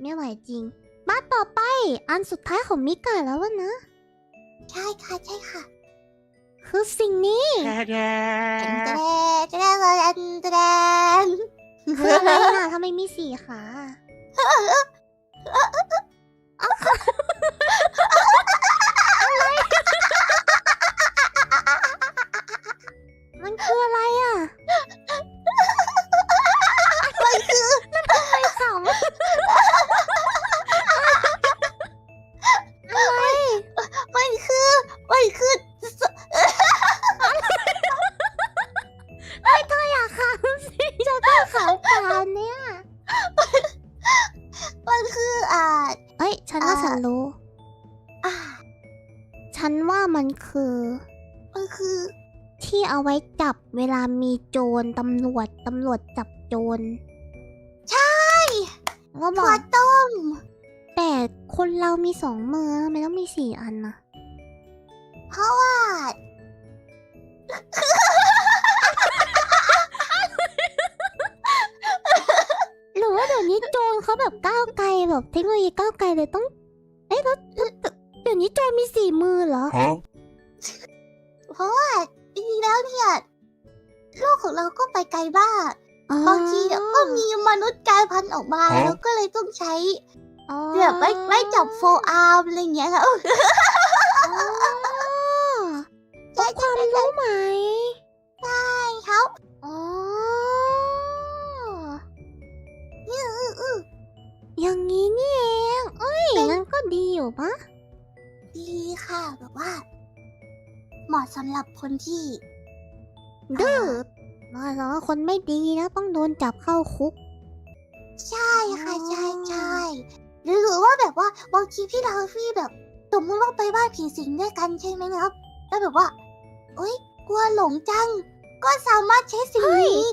ไม่ไหวจริงบ้านต่อไป อันสุดท้ายของมิกาแล้ววะนะ ใช่ค่ะใช่ค่ะ คือสิ่งนี้แดนแดนแดนแดนแดนคืออะไรน่ะทำไมมีสี่ขา ฉันว่าอ่าฉันรู้ อ่าฉันว่ามันคือ มันคือที่เอาไว้จับเวลามีโจรตำรวจตำรวจจับโจร ใช่ก็บถั่อวกต้ม แต่คนเรามีสองมือทำไมต้องมีสี่อันนะเพราะว่า ยวนี้โจรเขาแบบก้าวไกลแบบเทคโนโลยีก้าวไกลเลยต้อง เอ๊ะแล้วแล้วเดี๋ยวนี้โจรมีสี่มือเหรอ Huh? เพราะว่าจริงๆแล้วเนี่ยโลกของเราก็ไปไกลมากอ๋อบางทีเนี่ยก็มีมนุษย์กลายพันธุ์ออกมาฮะแล้วก็เลยต้องใช้อ๋อแบบไว้ไว้จับโฟอาร์มอะไรอย่างเงี้ยค่ะอ๋อใช่ความรู้ไหมใช่ครับ อยู่ปะดีค่ะ แบบว่า เหมาะสำหรับคนที่ดื้อมาแล้วาคนไม่ดีนะ ต้องโดนจับเข้าคุก ใช่ค่ะอ๋อใช่ใช่หรือหรือว่าแบบว่าบางทีพี่ดาวฟี่แบบสมมติว่าไปบ้านผีสิงด้วยกันใช่ไหมครับ แล้วแบบว่าเอ้ย กลัวหลงจัง ก็สามารถใช้สิ่งนี้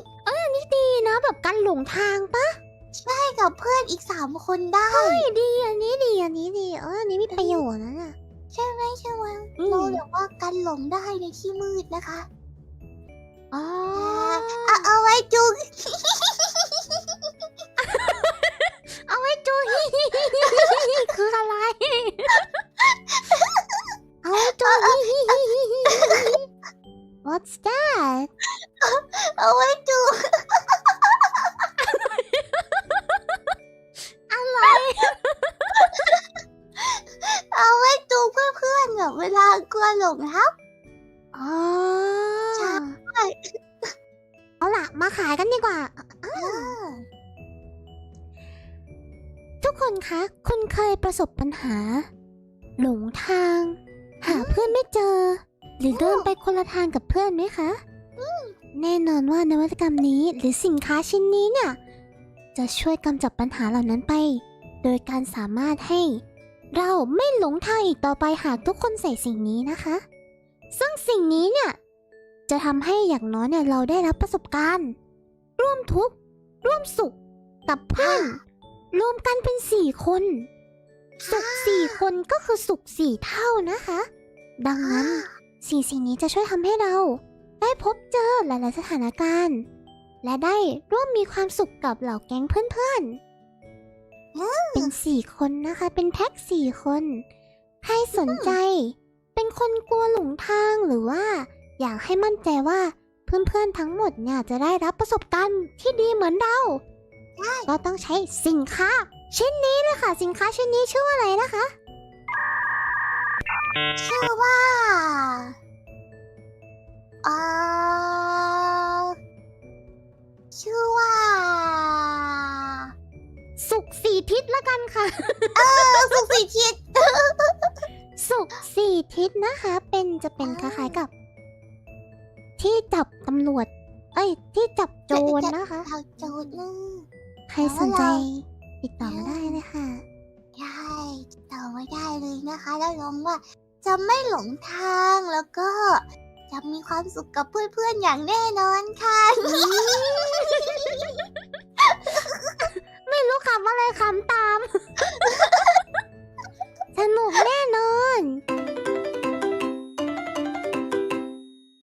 ดีนะ แบบกันหลงทางปะให้กับเพื่อนอีกสามคนได้ เฮ้ยดีอันนี้ดีอัน หลงได้ในที่มืดนะคะอ๋อเอาเอาไว้จุกเอาไว้จูฮิฮิฮิฮิฮิคืออะไร เอาไว้จูฮิฮิฮิฮิฮิ What's that หลงครับอ๋อใช่เอาล่ะ มาขายกันดีกว่าเออทุกคนคะ คุณเคยประสบปัญหา หลงทาง หาเพื่อนไม่เจอ หรือเดินไปคนละทางกับเพื่อนไหมคะแน่นอนว่านวัตกรรมนี้หรือสินค้าชิ้นนี้เนี่ย จะช่วยกำจัดปัญหาเหล่านั้นไป โดยการสามารถให้ เราไม่หลงทางอีกต่อไปหากทุกคนใส่สิ่งนี้นะคะ ซึ่งสิ่งนี้เนี่ย จะทำให้อย่างน้อยเนี่ยเราได้รับประสบการณ์ ร่วมทุกข์ร่วมสุขกับเพื่อนรวมกันเป็นสี่คน สุขสี่คนก็คือสุขสี่เท่านะคะ ดังนั้นสิ่งสิ่งนี้จะช่วยทำให้เรา ได้พบเจอหลาย ๆ สถานการณ์ และได้ร่วมมีความสุขกับเหล่าแก๊งเพื่อน ๆ เป็นสี่คนนะคะ เป็นแพ็คสี่คน ใครสนใจ เป็นคนกลัวหลงทางหรือว่า อยากให้มั่นใจว่าเพื่อนๆทั้งหมดเนี่ยจะได้รับประสบการณ์ที่ดีเหมือนเราใช่ก็ต้องใช้สินค้า ชิ้นนี้เลยค่ะ สินค้าชิ้นนี้ชื่อว่าอะไรนะคะ ชื่อว่าเอ่อชื่อ ทิศละกันค่ะ เออสุขสีทิศสุขสี่ทิศนะคะ เป็นจะเป็นคอ่าล้ายๆกับ ที่จับตำรวจ เอ้ย ที่จับโจรนะคะ เราโจรนะใครสนใจแต่ว่าเราติดต่อมาได้เลยค่ะ ได้ติดต่อไม่ได้เลยนะคะแล้วลองว่าจะไม่หลงทางแล้วก็จะมีความสุขกับเพื่อนๆอย่างแน่นอนค่ะไม่รู้คำอะไรคำตาม